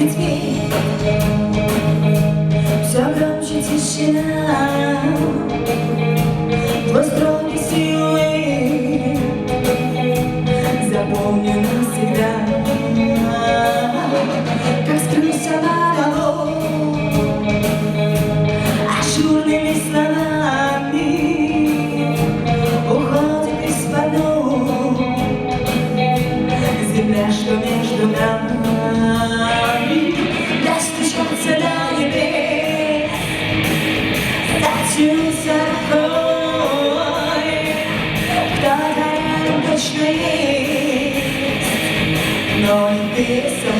людьми Все громче тишина. Двустроги силы Запомни навсегда Как скрылся на голову Ажурными словами this.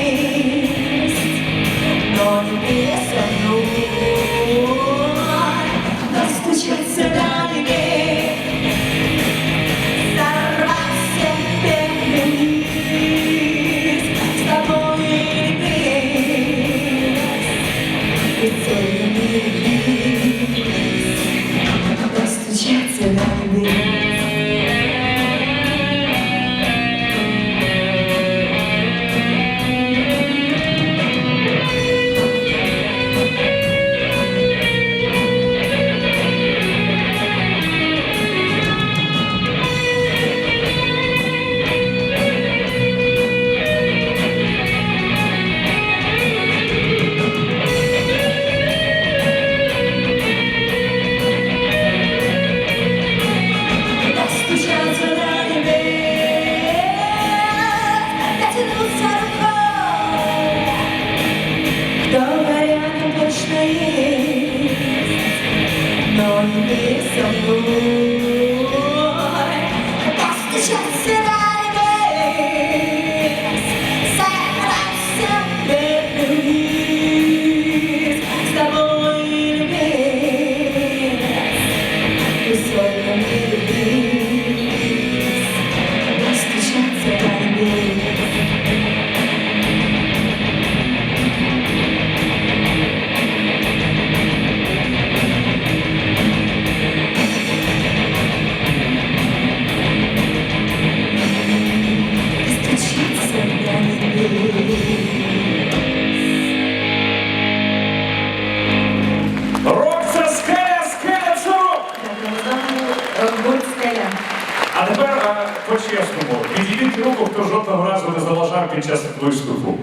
руку, хто жодного разу не залажав під час виступу.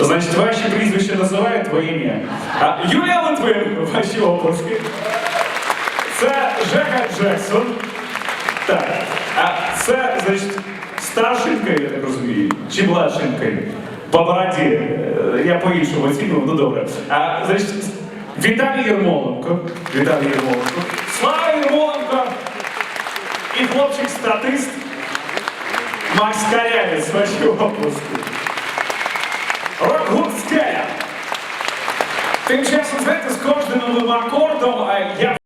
Значить, ваші прізвища називають твоє ім'я. А, Юлія Литвин, ваші оплески. Це Жека Джексон. Так. А це, значить, старшинка, я так розумію, чи младшинка? По бороді. Е, Я по-іншому оцінював, ну добре. А, значить, Віталій Єрмоленко. Віталій Єрмоленко. Слава Єрмоленко! І хлопчик-статист Макс Карявець, ваші оплески. Рок-гурт «Скеля». Тим часом, знаєте, з кожним новим акордом я